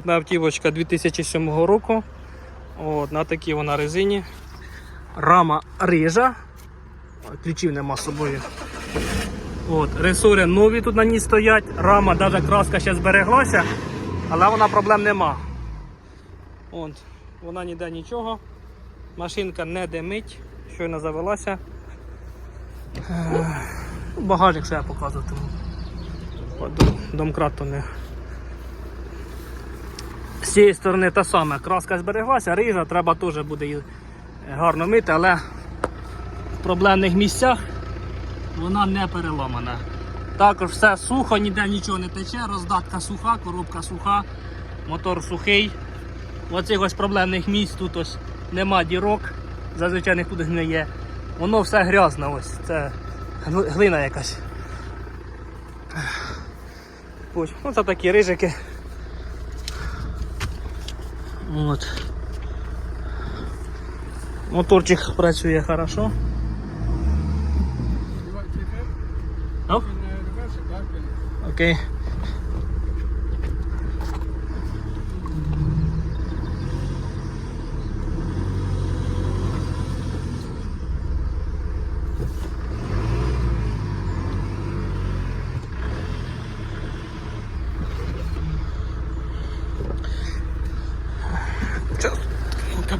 Одна автівочка 2007 року. От, на такій вона резині. Рама рижа. Ключів нема з собою. От, ресори нові тут на ній стоять. Рама, навіть краска ще збереглася, але вона проблем нема. От, вона ніде нічого. Машинка не димить, щойно завелася. Е, Багажник що я показуватиму. Домкрат то не. З цієї сторони та саме. Краска збереглася, рижа, треба теж буде її гарно мити, але в проблемних місцях вона не переламана. Також все сухо, ніде нічого не тече, роздатка суха, коробка суха, мотор сухий. Оцих ось проблемних місць тут ось нема дірок, зазвичай не є. Воно все грязне, ось це глина якась. Ось, ну, такі рижики. От. Моторчик працює хорошо. Ну? Окей. Сейчас.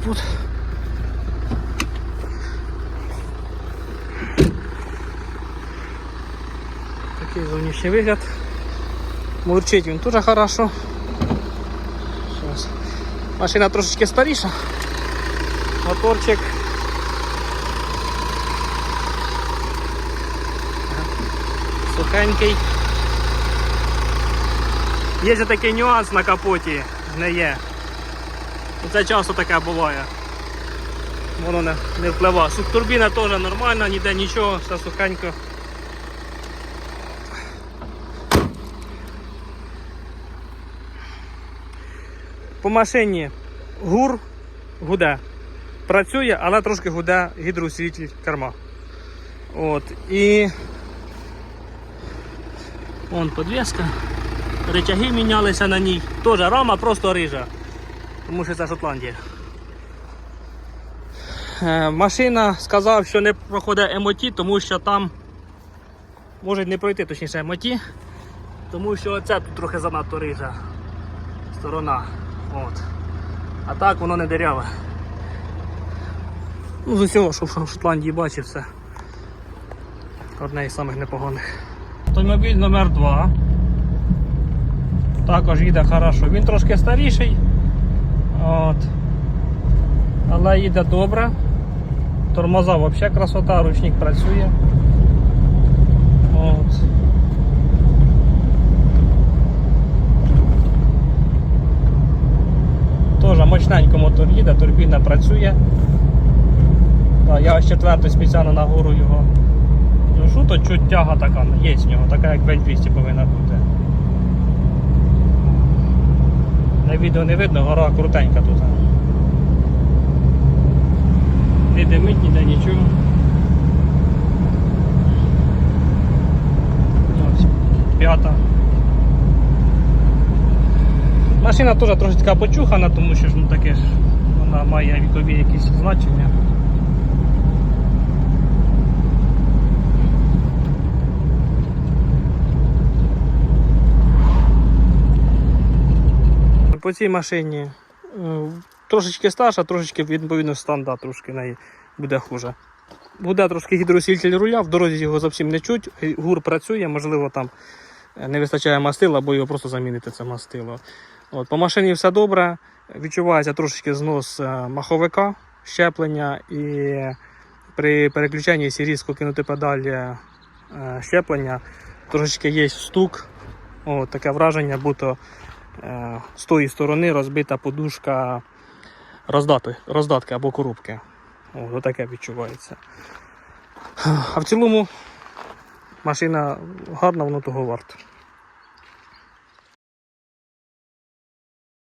Капот. Такий зовнішній вигляд. Мурчить він дуже хорошо. Щас. Машина трошечки старіша. Моторчик. Сухенький. Є ще такий нюанс на капоті, не є. Це часто таке буває. Воно не, не впливає. Су- Турбіна теж нормальна, ніде нічого, все сухенько. По машині гур гуде. Працює, але трошки гуде гідроусилитель керма. От. І Вон подвеска. Речаги мінялися на ній. Теж рама просто рижа. Тому що це Шотландія. Е, Машина сказав, що не проходить емоті, тому що там може не пройти точніше емоті, тому що це тут трохи занадто рижа сторона. От. А так воно не деряве. Ну, з усього, що в Шотландії бачив, все. Одне із самих непоганих. Автомобіль номер 2 Також їде хорошо. Він трошки старіший. От. Але їде добре. Тормоза взагалі красота, ручник працює. От. Теж мощненько мотор їде, турбіна працює. Так, я ось четвертий спеціально на гору його душу, то чуть тяга така, є з нього, така як 200 повинна бути. На відео не видно, гора крутенька тут. Не димить, ніде нічого. П'ята. Машина теж трошечки почухана, тому що ж ну таке ж вона має вікові якісь значення. По цій машині трошечки старша, трошечки відповідно станда трошки неї буде хуже. Буде трошки гідроусилитель руля, в дорозі його зовсім не чуть, гур працює, можливо, там е, не вистачає мастила, або його просто замінити це мастило. От, по машині все добре, відчувається трошечки знос е, маховика, щеплення і при переключенні, якщо різко кинути педаль е, щеплення, трошечки є стук, От, таке враження, будто з тої сторони розбита подушка роздати, роздатки або коробки. О, таке відчувається. А в цілому машина гарна, воно того варто.